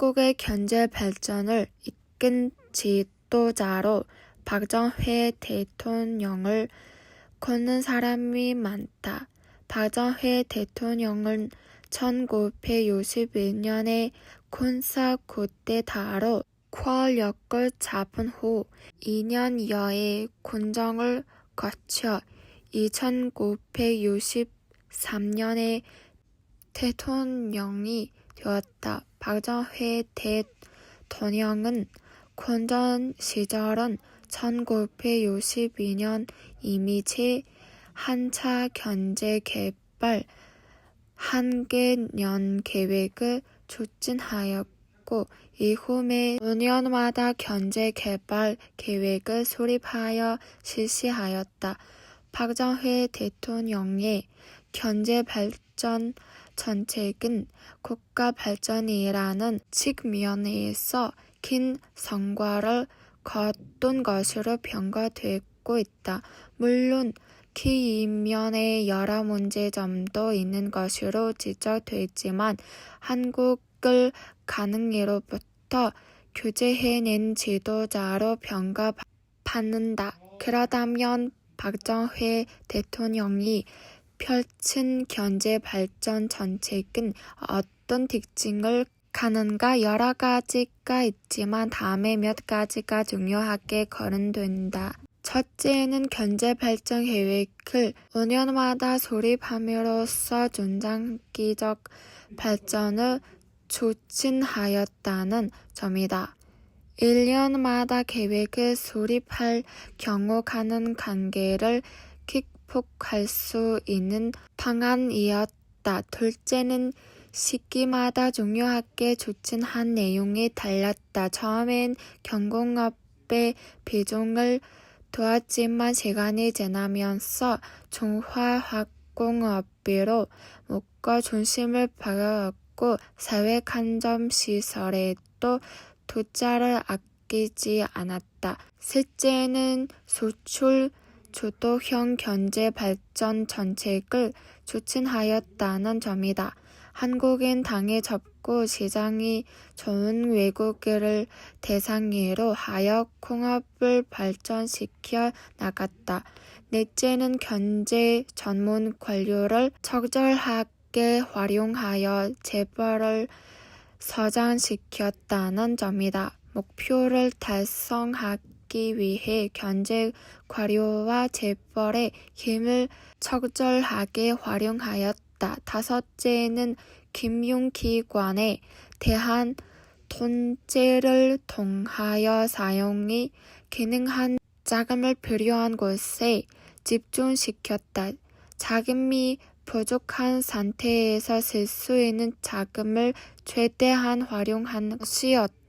한국의 경제 발전을 이끈 지도자로 박정희 대통령을 꼽는 사람이 많다. 박정희 대통령은 1961년에 군사 쿠데타로 권력을 잡은 후 2년여의 군정을 거쳐 1963년에 대통령이 되었다. 박정희 대통령은 군정 시절은 1962년 이미 제 한차 경제 개발 한개년 계획을 추진하였고 이후 매 5년마다 경제 개발 계획을 수립하여 실시하였다. 박정희 대통령의 경제 발전 정책은 국가 발전이라는 측면에서 큰 성과를 거둔 것으로 평가되고 있다. 물론 그 이면에 여러 문제점도 있는 것으로 지적되지만 한국을 가능으로부터 규제해낸 지도자로 평가받는다. 그렇다면 박정희 대통령이 펼친 경제 발전 정책은 어떤 특징을 가는가 여러 가지가 있지만 다음에 몇 가지가 중요하게 거론된다. 첫째는 경제 발전 계획을 5년마다 수립함으로써 중장기적 발전을 촉진하였다는 점이다. 1년마다 계획을 수립할 경우 가는 관계를 극복할 수 있는 방안이었다. 둘째는 시기마다 중요하게 추진한 내용이 달랐다. 처음엔 경공업의 비중을 두었지만 시간이 지나면서 중화학공업으로 목과 중심을 바꾸었고 사회 간접 시설에도 투자를 아끼지 않았다. 셋째는 수출 주도형 경제 발전 정책을 추진하였다는 점이다. 한국은 당에 접고 시장이 좋은 외국인을 대상으로 하여 공업을 발전시켜 나갔다. 넷째는 경제 전문 관료를 적절하게 활용하여 재벌을 서장시켰다는 점이다. 목표를 달성하기 위해 경제 관료와 재벌의 힘을 적절하게 활용하였다. 다섯째는 금융기관에 대한 통제를 통하여 사용이 가능한 자금을 필요한 곳에 집중시켰다. 자금이 부족한 상태에서 쓸수 있는 자금을 최대한 활용한 것이었다.